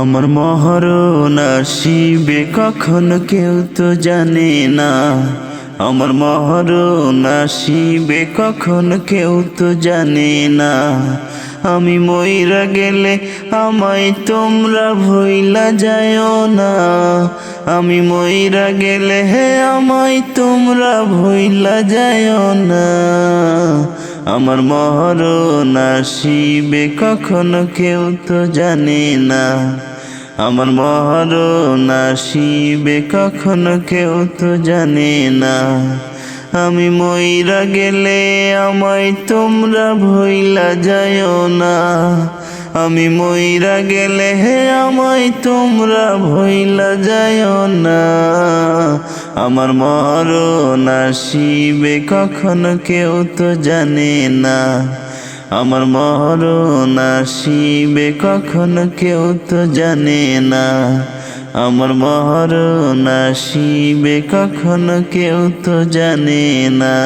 আমার মহরণ আসিবে কখন কেউ তো জানে না। আমার মহরণ আসিবে কখন কেউ তো জানে না। আমি মইরা গেলে আমায় তোমরা ভইলা যায়ও না। আমি মইরা গেলে হে আমায় তোমরা ভইলা যায়ও না। আমার মহরণ আসিবে কখনো কেউ তো জানে না। আমার মহরণ আসিবে কখনো কেউ তো জানে না। আমি ময়রা গেলে আমায় তোমরা ভইলা যায়ও না। আমি মইরা গেলে হে আমায় তোমরা ভইলা যায়ও না। আমার মরণ আসিবে কখন কেউ তো জানে না। আমার মরণ আসিবে কখন কেউ তো জানে না। আমার মরণ আসিবে কখন কেউ তো জানে না।